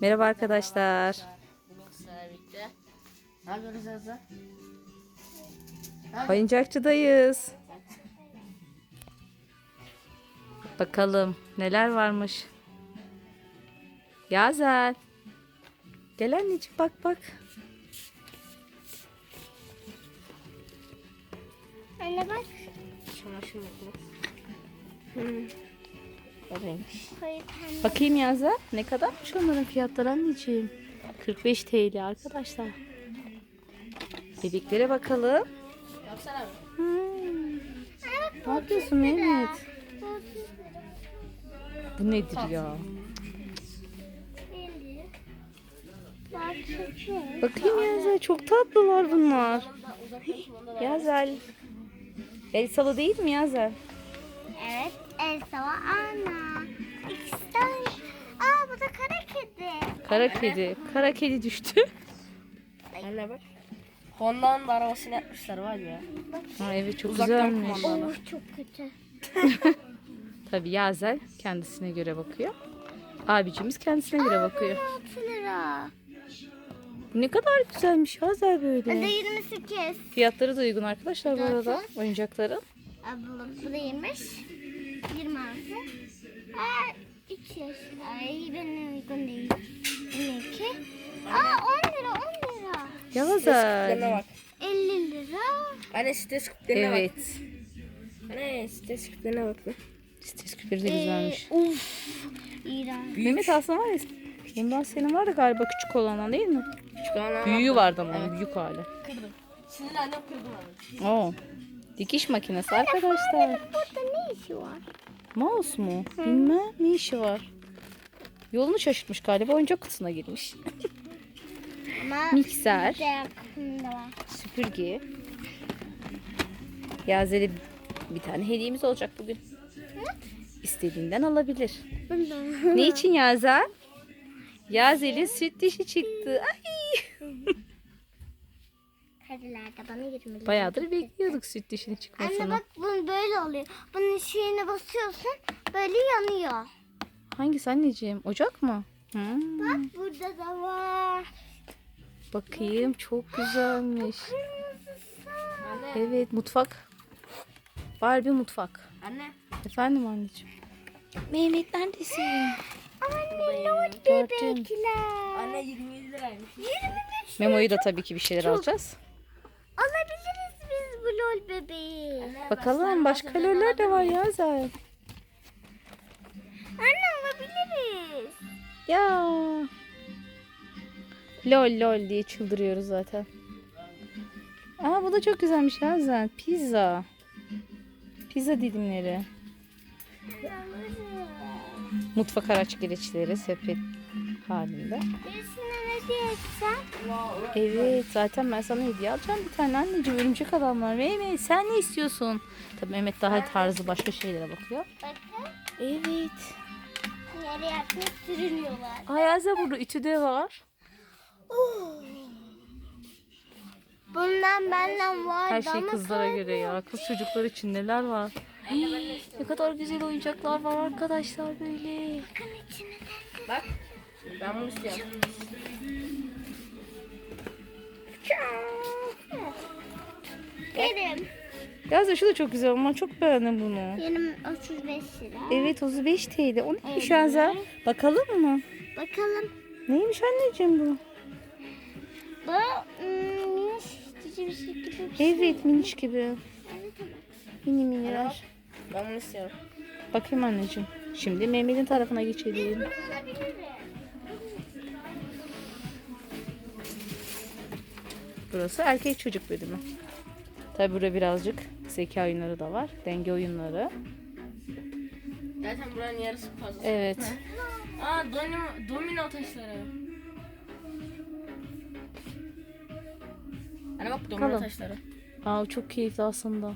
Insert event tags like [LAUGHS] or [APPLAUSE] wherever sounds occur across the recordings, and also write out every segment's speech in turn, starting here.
Merhaba arkadaşlar. Ne yapıyoruz Azza? Oyuncakçıdayız. Bakalım neler varmış. Yazel. Gel anneciğim bak bak. Anne bak. Makinesi. Hmm. Koyu pembe. Bakayım Yazel. Ne kadarmış onların fiyatları anneciğim? 45 TL arkadaşlar. Bebeklere bakalım. Yapsana abi. Hmm. Ne yapıyorsun Mehmet? Bu nedir ya? Bakayım Yazel çok tatlılar bunlar. Yazel. El salı değil mi Yazel? Evet. Elsa ve Anna. İkisi de. Aa bu da kara kedi. Kara kedi. Kara kedi düştü. Anne bak. Honda'nın da arabasını yapmışlar var ya. Ha, evet çok Uzaktan güzelmiş. kumandalı. Oh çok kötü. [LAUGHS] Tabii Yazel kendisine göre bakıyor. Abicimiz kendisine göre bakıyor. 6 lira. Bu ne kadar güzelmiş Yazel Hadi böyle. 28. Fiyatları da uygun arkadaşlar bu arada oyuncakların. Abla bu da 20. 26. Aa 3 yaş. Ay benim uygun değil. 22. Aa 10 lira 10 lira. Küplerine Yazel. bak. 50 lira. Anne stres küplerine bak. Evet. Anne stres küplerine bak. be. Stres küpleri de güzelmiş. Ee, uf. İğrenç. Mehmet aslında var ya. Bundan senin var da galiba küçük olandan değil mi? Şu an Büyüğü vardı ama onun büyük hali. kırdım. Şimdi annem kırdım abi. Oo. Dikiş makinesi arkadaşlar. Burada ne işi var? Mouse mu? Bilmem ne işi var. Yolunu şaşırtmış galiba oyuncak kutusuna girmiş. [LAUGHS] Ama Mikser, süpürge. Yazel'e bir tane hediyemiz olacak bugün. İstediğinden alabilir. Ne için Yazel? Yazel'in süt dişi çıktı. Ay. Kedilerde bana 20 lira. Bayağıdır bekliyorduk süt dişinin Anne çıkmasını. bak bunun böyle oluyor. Bunun şeyine basıyorsun böyle yanıyor. Hangisi anneciğim? Ocak mı? Hmm. Bak burada da var. Bakayım çok güzelmiş. [GASPS] Anne. Evet mutfak. Barbie mutfak. Anne. Efendim anneciğim. Mehmet neredesin? [GASPS] Anne lord Gördüm. bebekler. Anne 27 liraymış. 25 Memo'yu da tabii ki bir şeyler alacağız. Lol bebeği. Bakalım başka loller de var ya Zer. Anne alabiliriz. Ya. Lol lol diye çıldırıyoruz zaten. Aa bu da çok güzelmiş ya Zer. Pizza. Pizza dilimleri. Mutfak araç gereçleri sepet halinde. Birisine ne diyeceksen? Evet zaten ben sana hediye alacağım bir tane anneciğim örümcek adamlar. Mehmet sen ne istiyorsun? Tabii Mehmet daha tarzı başka şeylere bakıyor. Bakın Evet. yere yatmış sürünüyorlar. Ayaza burada ütü de var. Bundan benden vardı Her şey kızlara göre ya. Kız çocuklar için neler var. Hii, ne kadar güzel oyuncaklar var arkadaşlar böyle. bakın içine. Bak. Ben bunu istiyorum. Benim. Yazda şu da çok güzel ama çok beğendim bunu. Benim 35 lira. Evet 35 TL. O neymiş Evet. Yazda? Bakalım mı? Bakalım. Neymiş anneciğim bu? Bu hmm, minik bir şey gibi bir şey. Evet miniş gibi. Evet, ama. Mini miniler. Ben bunu istiyorum. Bakayım anneciğim. Şimdi Mehmet'in tarafına geçelim. Bunu alabilirim. Burası erkek çocuk bölümü. Tabi burada birazcık zeka oyunları da var. Denge oyunları. Zaten buranın yarısı fazla. Evet. Aa domino, domino taşları. Anne bak domino Bakalım. taşları. Aa çok keyifli aslında.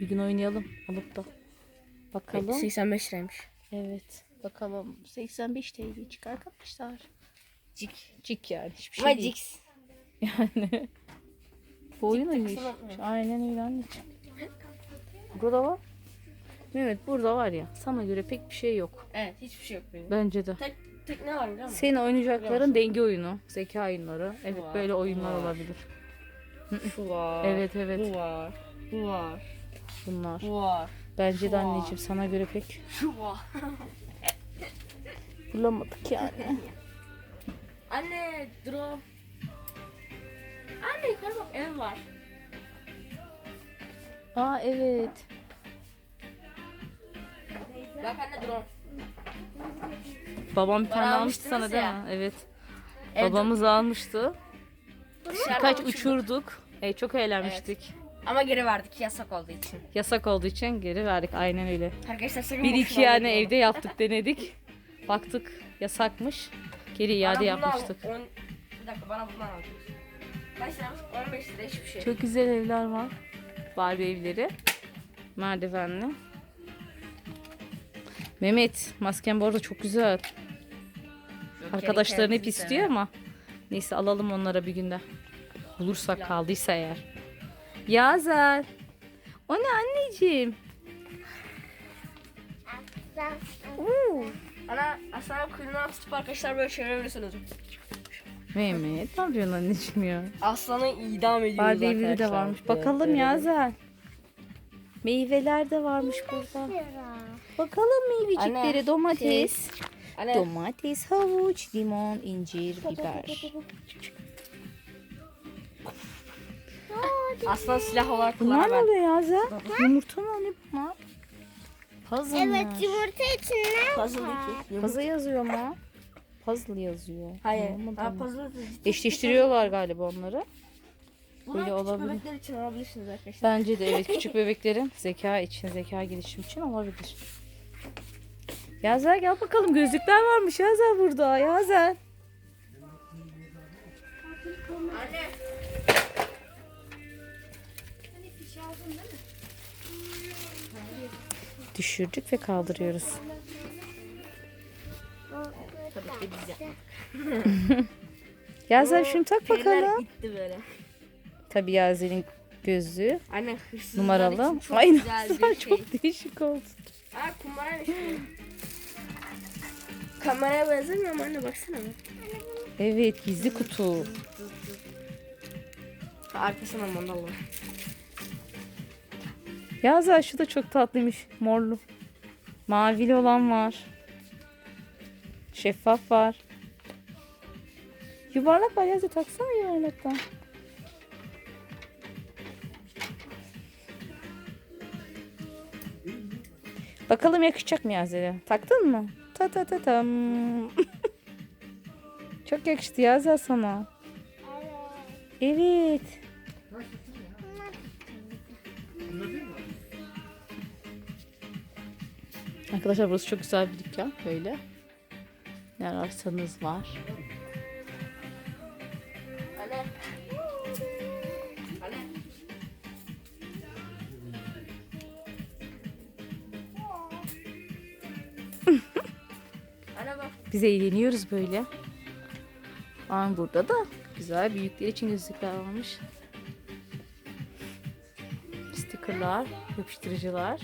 Bir gün oynayalım alıp da. Bakalım. 85 liraymış. Evet. Bakalım. 85 TL çıkar arkadaşlar. Cik. Cik yani. Hiçbir şey Ama değil. Cix. [LAUGHS] Yani. Bu oyun oynuyor. bakmıyor. Aynen öyle anneciğim. Burada var. Mehmet burada var ya sana göre pek bir şey yok. Evet hiçbir şey yok benim. Bence de. Tek tek ne var biliyor musun? Senin oynayacakların denge oyunu, zeka oyunları. Evet Var, böyle oyunlar var. olabilir. Şu var. Evet evet Bu var. Bu var. bunlar. Bu var. Bence de Var. anneciğim sana göre pek Şu var. bulamadık yani. [LAUGHS] Anne drone. Anne yukarı bak ev var. Aa evet. Bak anne drone. Babam bir tane Bana almıştı sana almıştınız değil ya. mi? Evet. Evde Babamız almıştı. dışarıda Birkaç uçurduk. uçurduk. E, çok eğlenmiştik. Ama geri verdik yasak olduğu için. Yasak olduğu için geri verdik. Aynen öyle. Arkadaşlar sakın Bir boşuna iki yani almayın. evde yaptık denedik. Baktık yasakmış. Geri iade Bana bundan al, yapmıştık. on- Bir dakika bana bundan al. Kaç liramış? 15 lira hiçbir şey. Çok güzel evler var. Barbie evleri. Merdivenli. Mehmet masken bu arada çok güzel. Arkadaşların hep istiyor ama. Neyse alalım onlara bir günde. Bulursak kaldıysa eğer. Yazel. O ne anneciğim? Oo. Ana aslında kuyruğuna tutup arkadaşlar böyle çevirebilirsiniz. Mehmet ne yapıyorsun anneciğim ya? Aslanı idam ediyoruz Barbie evleri arkadaşlar. de varmış. Evet, Bakalım evet. Yazel. Meyveler de varmış burada. Bakalım meyvecikleri. Anne, Domates. Anne, Domates, havuç, limon, incir, biber. aslan silah olarak Bunlar ne oluyor Yazel? Yumurta mı ne bunlar? Puzzle Evet yumurta içinde. Puzzle. Puzzle yazıyor mu? Puzzle yazıyor. Hayır. Ha, puzzle değil. Eşleştiriyorlar galiba onları. Bunu Böyle küçük olabilir. bebekler için alabilirsiniz arkadaşlar. Bence de evet küçük [LAUGHS] bebeklerin zeka için, zeka gelişimi için olabilir. Yazer gel bakalım gözlükler varmış Yazer burada. Yazer. Anne. Düşürdük ve kaldırıyoruz. Tabii ki bize. Yazer şimdi tak Periler bakalım. gitti böyle. Tabii Yazer'in gözlüğü Anne hırsızlar numaralı. için çok Aynen güzel bir şey. çok değişik oldu. Aa kumbara işte. Kameraya benzemiyor mu anne baksana be. Evet gizli kutu. Ha, Arkasına mandal var. Yazer şu da çok tatlıymış. Morlu. Mavili olan var. Şeffaf var. Yuvarlak var Yazer taksana yuvarlaktan. Bakalım yakışacak mı Yazer'e? Taktın mı? Ta ta ta tam. [LAUGHS] Çok yakıştı Yazer sana. Evet. Arkadaşlar burası çok güzel bir dükkan. Böyle. Ne ararsanız var. [LAUGHS] Biz eğleniyoruz böyle. Aa, burada da güzel büyükler için gözlükler varmış. Stickerlar, yapıştırıcılar.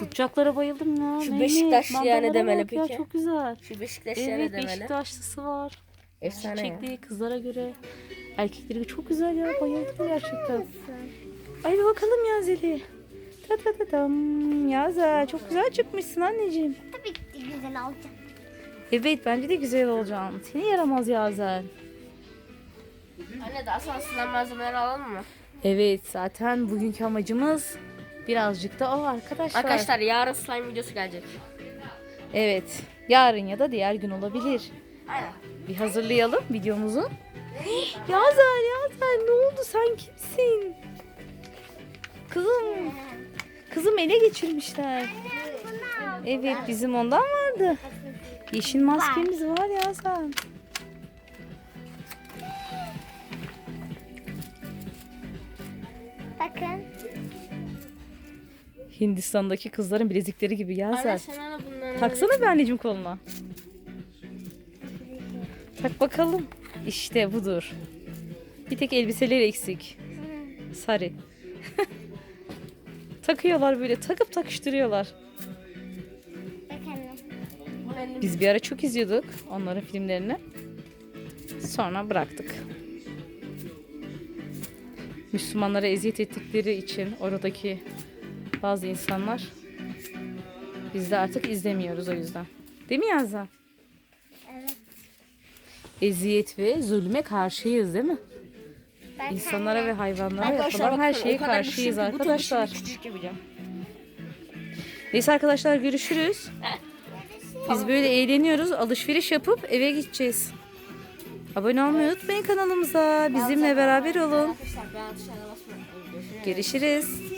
Tutacaklara bayıldım ya. Şu Mehmet, Beşiktaşlı yani demeli bak ya, peki. Çok güzel. Şu Beşiktaş Evet evet, demeli. Beşiktaşlısı var. Efsane ya. Çiçekli kızlara göre. Erkekleri çok güzel ya. Bayıldım gerçekten. Ay bir bakalım Yazeli. Ta ta ta tam. Yaza çok güzel çıkmışsın anneciğim. Tabii ki güzel olacak. Evet bence de güzel olacaksın. Seni yaramaz Yazel. Anne daha sonra sizden malzemeleri alalım mı? Evet zaten bugünkü amacımız birazcık da o arkadaşlar. Arkadaşlar yarın slime videosu gelecek. Evet yarın ya da diğer gün olabilir. Aynen. Bir hazırlayalım videomuzu. [GASPS] Yazel Yazel ne oldu sen kimsin? Kızım. Kızım ele geçirmişler. Evet bizim ondan vardı. Yeşil maskemiz var Yazel. Bakın. Hindistan'daki kızların bilezikleri gibi Anne Yazel. sen bunları. Taksana bir anneciğim koluna. Tak bakalım. İşte budur. Bir tek elbiseleri eksik. Sarı. [LAUGHS] Takıyorlar böyle takıp takıştırıyorlar. Biz bir ara çok izliyorduk onların filmlerini. Sonra bıraktık. Müslümanlara eziyet ettikleri için oradaki bazı insanlar biz de artık izlemiyoruz o yüzden. Değil mi Yazda? Evet. Eziyet ve zulme karşıyız değil mi? Ben İnsanlara ve hayvanlara Arkadaşlar yapılan her şeye karşıyız topu arkadaşlar. Neyse arkadaşlar görüşürüz. Biz böyle eğleniyoruz. Alışveriş yapıp eve gideceğiz. Abone olmayı unutmayın kanalımıza. Bizimle beraber olun. Görüşürüz.